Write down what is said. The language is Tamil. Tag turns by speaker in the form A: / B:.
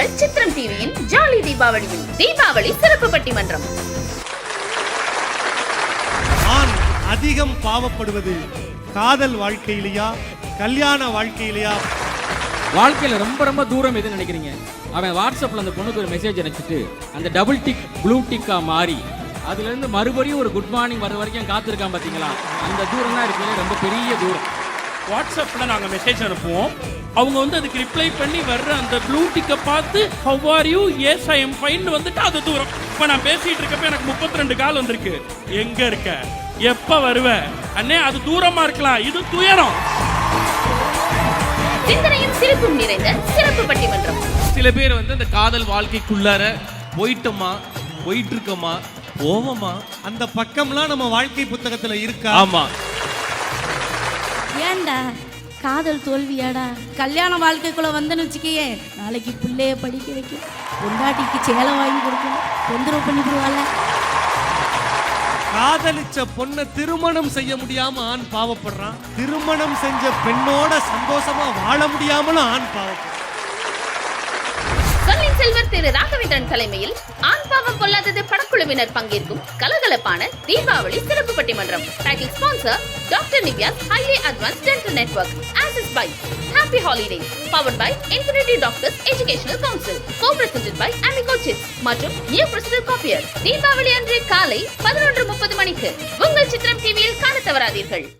A: உங்கள் சித்திரம் டிவியின் ஜாலி தீபாவளியில் தீபாவளி சிறப்பு பட்டிமன்றம்.
B: ஆண் அதிகம் பாவப்படுவது காதல் வாழ்க்கையிலையா கல்யாண வாழ்க்கையிலையா?
C: வாழ்க்கையில ரொம்ப ரொம்ப தூரம் எதுன்னு நினைக்கிறீங்க? அவன் வாட்ஸ்அப்ல அந்த பொண்ணுக்கு ஒரு மெசேஜ் அனுப்பிச்சிட்டு அந்த டபுள் டிக் ப்ளூ டிக்கா மாறி அதுல இருந்து மறுபடியும் ஒரு குட் மார்னிங் வர வரைக்கும் காத்திருக்கான் பாத்தீங்களா? அந்த தூரம் தான் இருக்கிறது ரொம்ப பெரிய தூரம்.
D: வாட்ஸ்அப்பில் நாங்கள் மெசேஜ் அனுப்புவோம். அவங்க வந்து அதுக்கு ரிப்ளை பண்ணி வர்ற அந்த ப்ளூ டிக்கை பார்த்து how are you yes I am fine வந்துட்டு அது தூரம். இப்போ நான் பேசிட்டு இருக்கப்ப எனக்கு 32 ரெண்டு கால் வந்திருக்கு. எங்க இருக்க? எப்ப வருவ? அண்ணே அது தூரமா இருக்கலாம். இது துயரம்.
A: சிந்தனையும் சிரிப்பும் நிறைந்த சிறப்பு பட்டிமன்றம்.
E: சில பேர் வந்து அந்த காதல் வாழ்க்கைக்குள்ளார போயிட்டோமா போயிட்டு இருக்கோமா போவோமா
B: அந்த பக்கம்லாம் நம்ம வாழ்க்கை புத்தகத்துல இருக்கா?
E: ஆமா.
F: ஏன்டா காதல் தோல்வியாடா? கல்யாண வாழ்க்கைக்குள்ள வந்தேன்னு வச்சுக்கையே நாளைக்கு பிள்ளைய படிக்க வைக்க பொண்டாட்டிக்கு சேலை வாங்கி கொடுக்கணும் தொந்தரவு பண்ணிக்கிடுவாள்
B: காதலிச்ச பொண்ணை திருமணம் செய்ய முடியாம ஆண் பாவப்படுறான். திருமணம் செஞ்ச பெண்ணோட சந்தோஷமா வாழ முடியாமலும் ஆண் பாவப்படுறான்.
A: முதல்வர் திரு ராகவேந்திரன் தலைமையில் ஆண் பாவம் கொள்ளாதது படக்குழுவினர் பங்கேற்கும் கலகலப்பான தீபாவளி சிறப்பு பட்டிமன்றம். Title sponsor doctor Nivyas highly advance dental network as is by happy holiday powered by infinity doctors educational council co presented by Amigo chips மற்றும் நியூ பிரசிடல் காப்பியர் தீபாவளி அன்று காலை பதினொன்று முப்பது மணிக்கு உங்கள் சித்திரம் டிவியில் காண தவறாதீர்கள்.